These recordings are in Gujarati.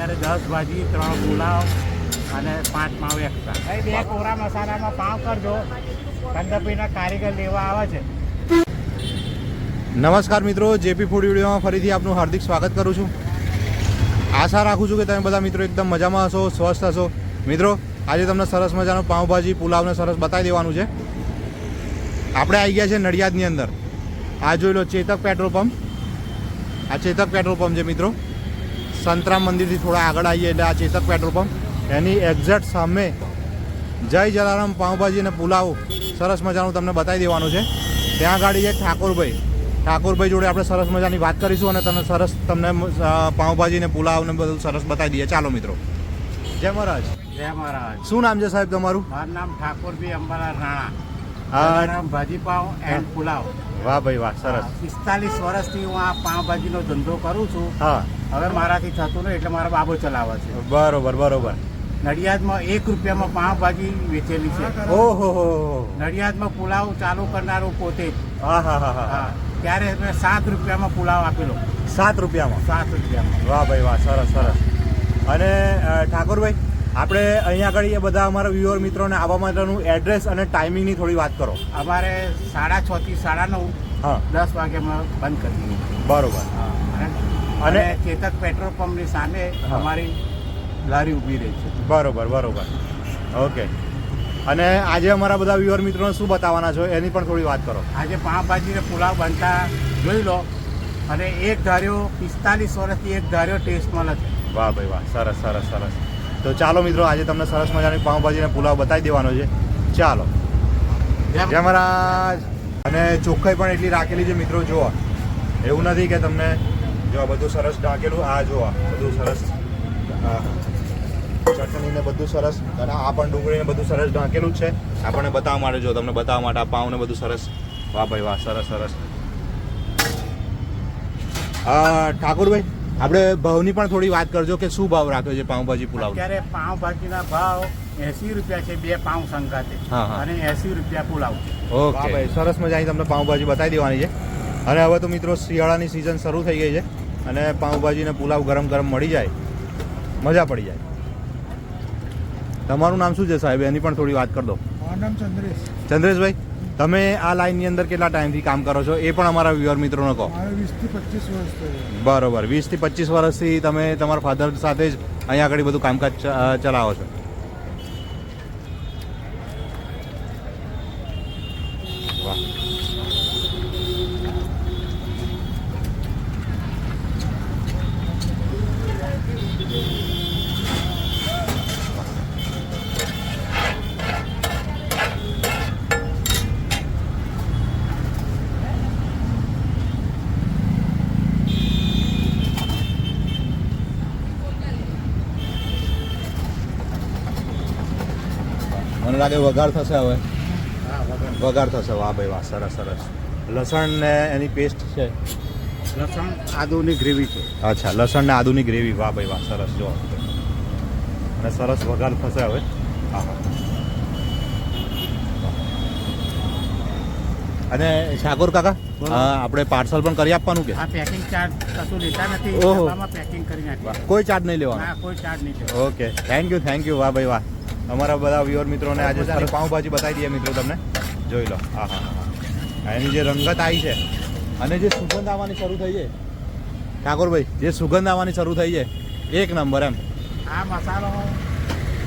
અત્યારે દસ ભાજી ત્રણ પુલાવ અને પાંચ માવ એક્સ્ટ્રા ભાઈ બે કોરા મસાલામાં પાવ કરજો. કંદપીના કારીગર લેવા આવે છે. નમસ્કાર મિત્રો જેપી ફૂડ વિડીયોમાં ફરીથી આપનું હાર્દિક સ્વાગત કરું છું. આશા રાખું છું કે તમે બધા મિત્રો એકદમ મજામાં હશો સ્વસ્થ હશો. મિત્રો આજે તમને સરસ મજાનું પાઉંભાજી પુલાવને સરસ બતાવી દેવાનું છે. આપણે આવી ગયા છે નડિયાદની અંદર. આ જોઈ લો ચેતક પેટ્રોલ પંપ. આ ચેતક પેટ્રોલ પંપ છે મિત્રો. સંતરામ મંદિરથી થોડા આગળ આવીએ એટલે આ ચેતક પેટ્રોલ પંપ. એની એક્ઝેક્ટ સામે જય જલારામ પાઉંભાજી અને પુલાવ. સરસ મજાનું તમને બતાવી દેવાનું છે. ત્યાં ગાડી છે ઠાકોરભાઈ. ઠાકોરભાઈ જોડે આપણે સરસ મજાની વાત કરીશું અને તમને સરસ તમને પાઉંભાજી ને પુલાવ ને બધું સરસ બતાવી દઈએ. ચાલો મિત્રો. જય મહારાજ. જય મહારાજ. શું નામ છે સાહેબ તમારું? મારું નામ ઠાકોરભાઈ અંબાલા રાણા. ભાજી પાવ એન્ડ પુલાવ. વાહ ભાઈ વાહ સરસ. પિસ્તાલીસ વર્ષથી હું આ પાઉંભાજીનો ધંધો કરું છું. હા. હવે મારાથી થતું નહીં એટલે મારા બાબો ચલાવે છે. બરોબર બરોબર. નડિયાદમાં એક રૂપિયામાં પાવભાજી વેચેલી છે. ઓહો હો નડિયાદમાં પુલાવ ચાલુ કરનારો પોતે. હા હા હા હા. હા ત્યારે મેં સાત રૂપિયામાં પુલાવ આપેલો. સાત રૂપિયામાં? સાત રૂપિયામાં. વાહ ભાઈ વાહ સરસ સરસ. અને ઠાકોરભાઈ આપણે અહીંયા આગળ એ બધા અમારા વ્યુઅર મિત્રોને આવવા માટેનું એડ્રેસ અને ટાઈમિંગની થોડી વાત કરો. અમારે સાડા છ થી સાડા નવ હા. દસ વાગ્યામાં બંધ કરી દઈએ બરોબર. અને અને- ચેતક પેટ્રોલ પંપની સામે અમારી લારી ઊભી રહી છે. બરોબર બરોબર. ઓકે. અને આજે અમારા બધા વ્યુઅર મિત્રોને શું બતાવવાના છો? એની પણ થોડી વાત કરો. આજે પાવભાજીને પુલાવ બનતા જોઈ લો. અને એક ધાર્યો પિસ્તાલીસ વર્ષથી એક ધાર્યો ટેસ્ટમાં નથી. વાહ ભાઈ વાહ સરસ સરસ સરસ. તો ચાલો મિત્રો આજે તમને સરસ મજાની પાઉંભાજી અને પુલાવ બતાવી દેવાનો છે. ચાલો. જય મહારાજ. અને ચોખ્ખાઈ પણ એટલી રાખેલી છે મિત્રો જુઓ. એવું નથી કે તમને જો બધું સરસ ઢાંકેલું આ જુઓ બધું સરસ ચટણી ને બધું સરસ અને આ પણ ડુંગળી ને બધું સરસ ઢાંકેલું જ છે. આપણને બતાવવા માટે જો તમને બતાવવા માટે આ પાઉં ને બધું સરસ. વાહ ભાઈ વાહ સરસ સરસ. ઠાકોરભાઈ આપણે ભાવની પણ થોડી વાત કરજો કે શું ભાવ રાખ્યો છે પાઉંભાજી પુલાવ અત્યારે પાઉંભાજીના ભાવ એસી રૂપિયા છે બે પાઉં સંગાતે. અને એસી રૂપિયા પુલાવ ઓકે. ભાઈ સરસ મજાની તમને પાઉંભાજી બતાવી દેવાની છે. અને હવે તો મિત્રો શિયાળાની સિઝન શરૂ થઈ ગઈ છે. અને પાઉંભાજીને પુલાવ ગરમ ગરમ મળી જાય મજા પડી જાય. તમારું નામ શું છે સાહેબ? એની પણ થોડી વાત કરી દો. નામ ચંદ્રેશ. ચંદ્રેશભાઈ તમે આ લાઇનની અંદર કેટલા ટાઈમથી કામ કરો છો? એ પણ અમારા વ્યુઅર મિત્રોને કહો. વીસથી પચીસ વર્ષ બરોબર. વીસથી પચીસ વર્ષથી તમે તમારા ફાધર સાથે જ અહીંયા આગળ બધું કામકાજ ચલાવો છો. મને લાગે વઘાર થશે હવે? વઘાર થશે. વાહ ભાઈ વાહ સરસ સરસ. લસણ ને એની પેસ્ટ છે? લસણ આદુની ગ્રેવી છે. અચ્છા લસણ ને આદુની ગ્રેવી. વાહ ભાઈ વાહ સરસ. જો. અને સરસ વઘાર થશે હવે. હા અને સાગર કાકા. આપણે પાર્સલ પણ કરી આપવાનું કે? પેકિંગ ચાર્જ કશું લેતા નથી. ઓહો. પેકિંગ કરી કોઈ ચાર્જ નહીં લેવાનો? કોઈ ચાર્જ નહીં okay. Thank you thank you વાહ ભાઈ વાહ. અમારા બધા વ્યુઅર મિત્રોને આજે સરસ. પાઉંભાજી બતાવી દઈએ મિત્રો તમને. જોઈ લો. હા હા હા એની જે રંગત આવી છે અને જે સુગંધ આવવાની શરૂ થઈ છે. ઠાકોરભાઈ જે સુગંધ આવવાની શરૂ થઈ છે એક નંબર એમ. આ મસાલો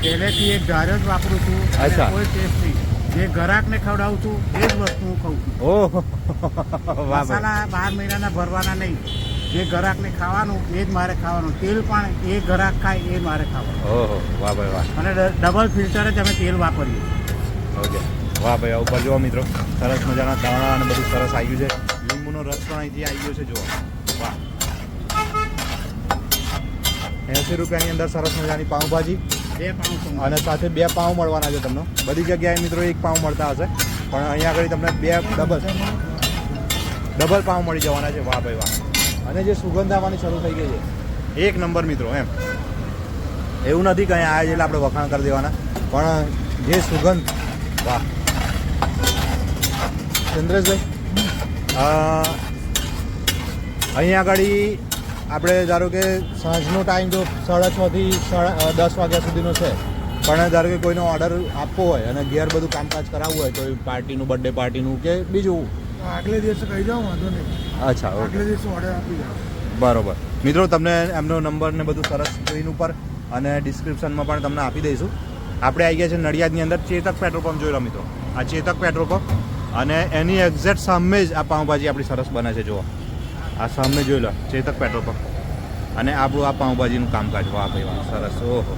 પહેલેથી એક ધાર્યો જ વાપરું છું અચ્છા. કોઈ ટેસ્ટ. નહીં જે ગ્રાહકને ખવડાવું છું એ જ વસ્તુ હું ખાઉં છું. ઓહ મસાલા બાર મહિનાના ભરવાના નહીં. જે ગ્રાહકને ખાવાનું એ જ મારે ખાવાનું. તેલ પણ એ ગ્રાહક ખાય એ મારે ખાવાનું. ઓહો વાહ ભાઈ વાહ. અને ડબલ ફિલ્ટર જ અમે તેલ વાપરીએ. ઓકે. વાહ ભાઈ ઉપર જુઓ મિત્રો. સરસ મજાના દાણા અને બધું સરસ આવી ગયું છે. લીંબુનો રસ પણ અહીંથી આવી ગયો છે જુઓ. વાહ. એંસી રૂપિયાની અંદર સરસ મજાની પાઉંભાજી. બે પાઉં અને સાથે બે પાઉં મળવાના છે તમને. બધી જગ્યાએ મિત્રો એક પાઉં મળતા હશે. પણ અહીંયા આગળ તમને બે ડબલ ડબલ પાઉં મળી જવાના છે. વાહ ભાઈ વાહ. અને જે સુગંધ આવવાની શરૂ થઈ ગઈ છે. એક નંબર મિત્રો, એમ. એવું નથી કંઈ આવ્યા એટલે આપણે વખાણ કરી દેવાના. પણ જે સુગંધ, વાહ. ચંદ્રેશભાઈ અહીંયા આગળ આપણે ધારો કે સાંજનો ટાઈમ જો સાડા છથી સાડા દસ વાગ્યા સુધીનો છે. પણ ધારો કે કોઈનો ઓર્ડર આપવો હોય અને ઘેર બધું કામકાજ કરાવવું હોય, કોઈ પાર્ટીનું બર્થડે પાર્ટીનું કે બીજું આગલે દિવસે કહી જાઉં વાંધો નહીં. અચ્છા આગલે દિવસે ઓર્ડર આપી જાઉં બરોબર. મિત્રો તમને એમનો નંબર ને બધું સરસ સ્ક્રીન ઉપર અને ડિસ્ક્રિપ્શનમાં પણ તમને આપી દઈશું. આપણે આવી ગયા છે નડિયાદની અંદર ચેતક પેટ્રોલ પંપ જોઈ લો મિત્રો. આ ચેતક પેટ્રોલ પંપ અને એની એક્ઝેક્ટ સામે જ આ પાઉંભાજી આપણી સરસ બને છે જુઓ. આ સામે જોઈ લો ચેતક પેટ્રોલ પંપ અને આપણું આ પાઉંભાજીનું કામકાજ. વાહ ભાઈ વાહ સરસ. ઓહો.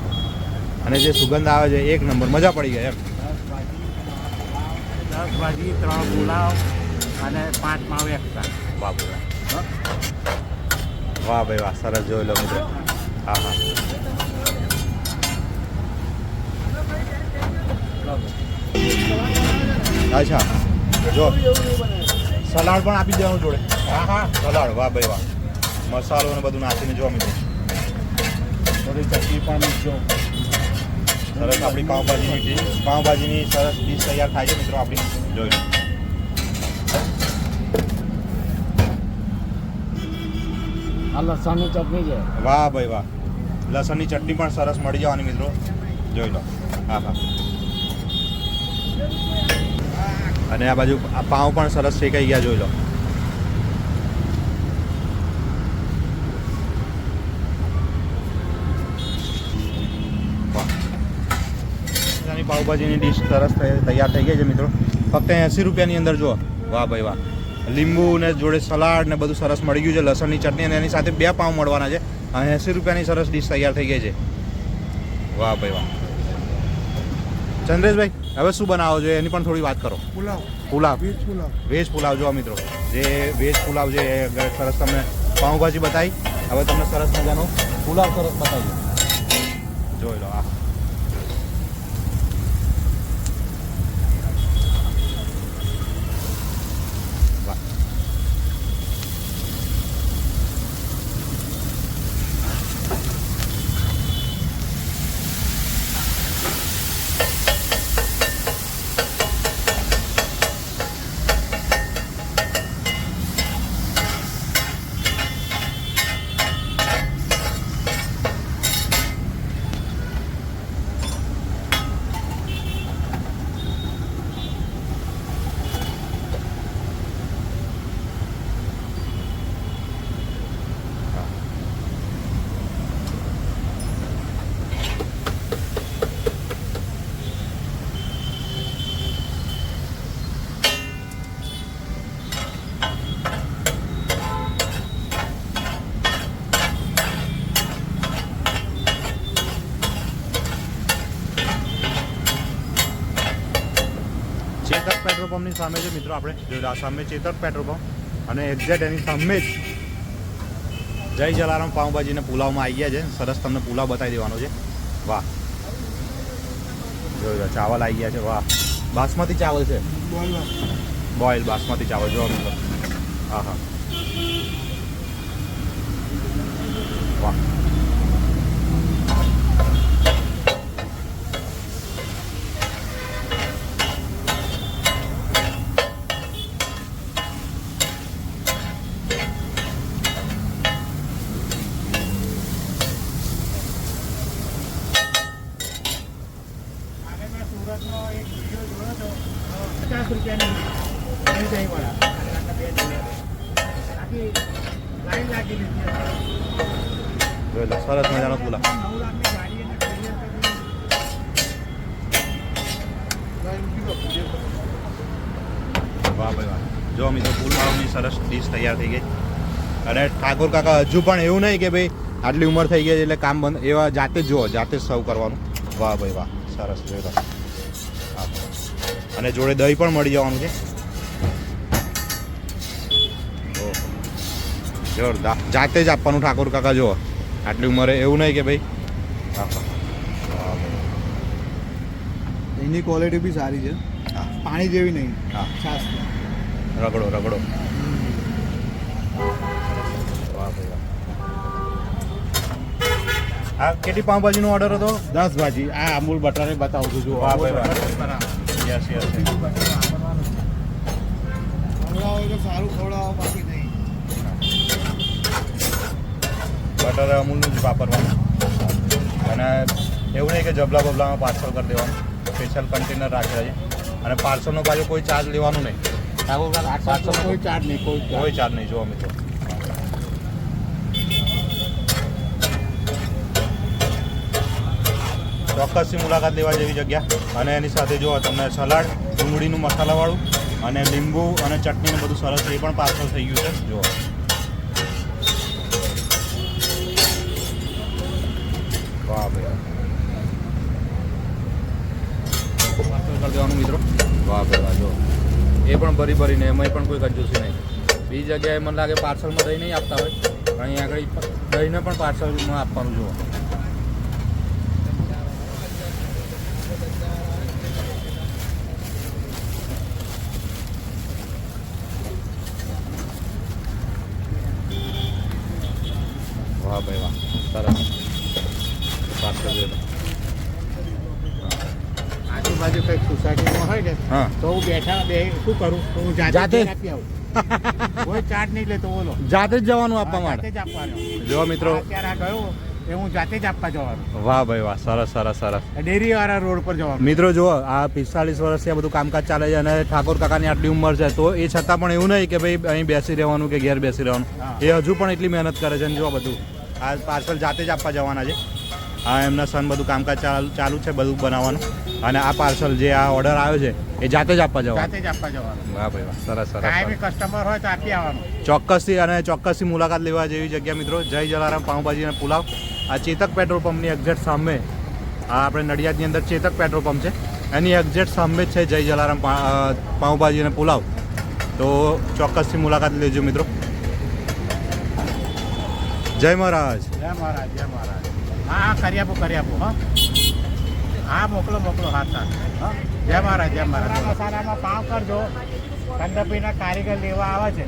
અને જે સુગંધ આવે છે એક નંબર. મજા પડી ગઈ એમ. દસ ભાજી ત્રણ પુલાવ અને પાંચ માવ એકસ્ટ્રા વાહ ભાઈ વાહ વાહ ભાઈ વાહ સરસ જોઈ લો મિત્રો. હા હા. અચ્છા જો. સલાડ પણ આપી દેવાનું જોડે. હા હા. સલાડ વાહ ભાઈ વાહ. મસાલો ને બધું નાખીને જો મિત્રો. થોડી ચટણી પણ મૂકજો સરસ આપણી પાઉંભાજીની પાઉંભાજીની સરસ ડીશ તૈયાર થાય છે મિત્રો આપણી. જોઈ આ લસણની ચટણી છે. વાહ ભાઈ વાહ. લસણની ચટણી પણ સરસ મળી જવાની મિત્રો. જોઈ લો. હા હા. અને આ બાજુ પાઉં પણ સરસ શેકાઈ ગયા, જોઈ લો. પાઉંભાજીની ડીશ સરસ તૈયાર થઈ ગઈ છે મિત્રો. ફક્ત એંસી રૂપિયાની અંદર જુઓ. વાહ ભાઈ વાહ. લીંબુ ને જોડે સલાડ ને બધું સરસ મળી ગયું છે લસણની ચટણી અને એની સાથે બે પાઉં મળવાના છે અને એંસી રૂપિયાની સરસ ડીશ તૈયાર થઈ ગઈ છે. વાહ ભાઈ વાહ. ચંદ્રેશભાઈ હવે શું બનાવો છો? એની પણ થોડી વાત કરો. પુલાવ. પુલાવ. વેજ પુલાવ. વેજ પુલાવ જો મિત્રો જે વેજ પુલાવ છે એ સરસ તમને પાઉંભાજી બતાવી. હવે તમને સરસ મજાનો પુલાવ સરસ બતાવી જોઈ લો આ વાહ. ચેતક પેટ્રોલ પંપની સામે છે મિત્રો આપણે. જોયું આ સામે ચેતક પેટ્રોલ પંપ અને એક્ઝેક્ટ એની સામે જ જય જલારામ પાઉંભાજીને પુલાવમાં આવી ગયા છે. સરસ તમને પુલાવ બતાવી દેવાનો છે. વાહ. જોયું ચાવલ આવી ગયા છે. વાહ. બાસમતી ચાવલ છે. બોઇલ બાસમતી ચાવલ. જોવા મિત્રો. હા હા. વાહ. સરસ મજાનો પુલા વાહ ભાઈ વાહ. જો મિત્રો, પુલાવની સરસ ડીશ તૈયાર થઈ ગઈ. અને ઠાકોર કાકા હજુ પણ એવું નહીં કે ભાઈ આટલી ઉંમર થઈ ગઈ એટલે કામ બંધ, એવા જાતે જ જુઓ, જાતે જ સર્વ કરવાનું. વાહ ભાઈ વાહ. સરસ જોઈ અને જોડે દહીં પણ મળી જવાનું છે. જોરદાર. જાતે જ આપવાનું ઠાકોર કાકા જુઓ. આટલી ઉંમરે એવું નહીં કે ભાઈ. એની ક્વોલિટી બી સારી છે. પાણી જેવી નહીં. છાસ રગડો રગડો. આ કેટલી પાઉંભાજીનો ઓર્ડર હતો? દસ ભાજી. આ અમૂલ બટરે બતાવું છું જો વાહ ભાઈ યસ યસ સારું ખવડાવો બાકી નહીં બટર અમૂલનું જ વાપરવાનું. અને એવું નહીં કે જબલા બબલામાં પાર્સલ કરી દેવાનું. સ્પેશિયલ કન્ટેનર રાખેલા છે અને પાર્સલનો પાછો કોઈ ચાર્જ લેવાનું નહીં. પાર્સલ કોઈ ચાર્જ નહીં કોઈ કોઈ ચાર્જ નહીં જો મિત્રો. ચોક્કસથી મુલાકાત લેવા જેવી જગ્યા. અને એની સાથે જો તમને સલાડ ડુંગળીનું મસાલાવાળું અને લીંબુ અને ચટણીનું બધું સરસ એ પણ પાર્સલ થઈ ગયું છે. જો વાહ ભાઈ જો. એ પણ ભરી ભરીને, એમાંય પણ કોઈ કંજૂસી નહીં. બીજી જગ્યાએ મને લાગે પાર્સલમાં દહીં નહીં આપતા હોય. અહીંયા આગળ દહીંને પણ પાર્સલમાં આપવાનું જુઓ વાહ ભાઈ વાહ સરસ પાર્સલ જોઈ આજુબાજુ કંઈક સોસાયટીમાં હોય ને હા તો હું બેઠા બે શું કરું? તો હું જાતે જાતે? આપી આવું. કોઈ ચાર્જ નહીં લેતો બોલો જાતે જ જવાનું આપવા માટે? જાતે જ આપવાનું. જો મિત્રો. અત્યારે આ ગયો એ હું જાતે જ આપવા જવાનું. વાહ ભાઈ વાહ સરસ સરસ સરસ. ડેરી વાળા રોડ પર જવાનું. મિત્રો જુઓ આ પિસ્તાલીસ વર્ષથી આ બધું કામકાજ ચાલે છે અને ઠાકોર કાકાની આટલી ઉંમર છે તો એ છતાં પણ એવું નહીં કે ભાઈ અહીં બેસી રહેવાનું કે ઘેર બેસી રહેવાનું. એ હજુ પણ એટલી મહેનત કરે છે અને જો બધું. આ પાર્સલ જાતે જ આપવા જવાના છે. આ એમના સન બધું કામકાજ ચાલુ ચાલુ છે બધું બનાવવાનું. અને આ પાર્સલ જે આ ઓર્ડર આવ્યો છે એ જાતે જ આપવા જવાનું. જાતે જ આપવા જવાનું. વાહ ભાઈ વાહ સરસ સરસ કાંઈ કસ્ટમર હોય તો આપી આવવાનું. ચોક્કસથી અને ચોક્કસથી મુલાકાત લેવા જેવી જગ્યા મિત્રો. જય જલારામ પાઉંભાજી અને પુલાવ. આ ચેતક પેટ્રોલ પંપની એક્ઝેક્ટ સામે આ આપણે નડિયાદની અંદર ચેતક પેટ્રોલ પંપ છે. એની એક્ઝેક્ટ સામે જ છે જય જલારામ પાઉંભાજી અને પુલાવ. તો ચોક્કસથી મુલાકાત લેજો મિત્રો. જય મહારાજ. જય મહારાજ જય મહારાજ. હા હા કરી આપો કરી આપો હા. હા મોકલો મોકલો હા સર. હા. જય મહારાજ જય મહારાજ. મસાલામાં પાવ કરજો. કંદપીના કારીગર લેવા આવે છે.